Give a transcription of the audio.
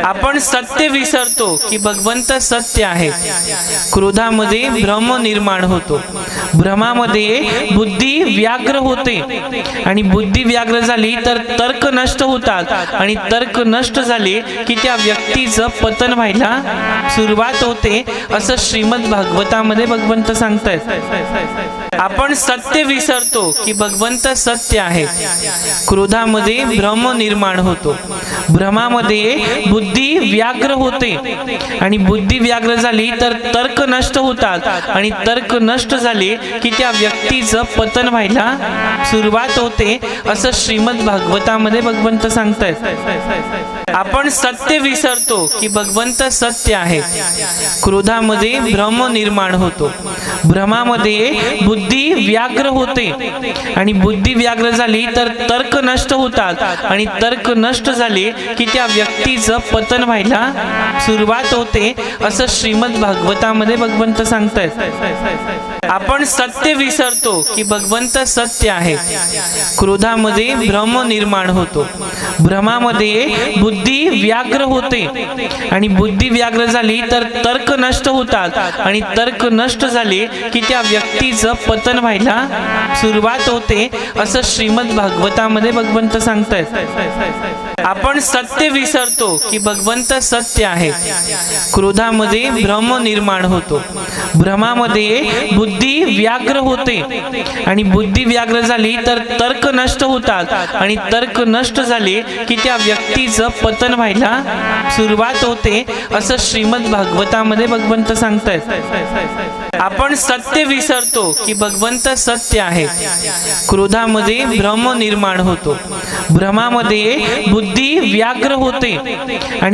आपण सत्य विसरतो की भगवंत सत्य आहे. क्रोधामध्ये भ्रम निर्माण होतो. भ्रमामध्ये बुद्धी व्याग्र होते. आणि बुद्धी व्याग्र झाली तर तर्क नष्ट होतात. आणि तर्क नष्ट झाले की त्या व्यक्तीचं पतन व्हायला सुरुवात होते असं श्रीमद भागवतामध्ये भगवंत सांगतायत. आपण सत्य विसरतो की भगवंत सत्य आहे. क्रोधामध्ये भ्रम निर्माण होतो. भ्रमामध्ये बुद्धी व्याग्र होते. आणि बुद्धी व्याग्र झाली तर तर्क नष्ट होतात. आणि तर्क नष्ट झाले की त्या व्यक्तीचं पतन व्हायला सुरुवात होते असं श्रीमद भागवतामध्ये भगवंत सांगतायत. आपण सत्य विसरतो की भगवंत सत्य आहे. क्रोधामध्ये भ्रम निर्माण होतो. भ्रमामध्ये बुद्धी व्याग्र होते. आणि बुद्धी व्याग्र झाली तर तर्क नष्ट होतात. आणि तर्क नष्ट झाले की त्या व्यक्तीचं पतन व्हायला व्हायला सुरुवात होते असं श्रीमद भागवतामध्ये भगवंत सांगतायत. आपण सत्य विसरतो की भगवंत सत्य आहे. क्रोधामध्ये भ्रम निर्माण होतो. भ्रमामध्ये बुद्धी व्याग्र होते. आणि बुद्धी व्याग्र झाली तर तर्क नष्ट होतात. आणि तर्क नष्ट झाले की त्या व्यक्तीचं पतन व्हायला सुरुवात होते असं श्रीमद भागवतामध्ये भगवंत सांगतायत. आपण सत्य विसरतो की भगवंत सत्य आहे. क्रोधामध्ये भ्रम निर्माण होतो. भ्रमामध्ये बुद्धी व्याग्र होते. आणि बुद्धी व्याग्र झाली तर तर्क नष्ट होतात. आणि तर्क नष्ट झाले की त्या व्यक्तीचं पतन व्हायला सुरुवात होते असं श्रीमद भागवतामध्ये भगवंत सांगतायत. आपण सत्य विसरतो की भगवंत सत्य आहे. क्रोधामध्ये भ्रम निर्माण होतो. भ्रमामध्ये बुद्धी व्याग्र होते. आणि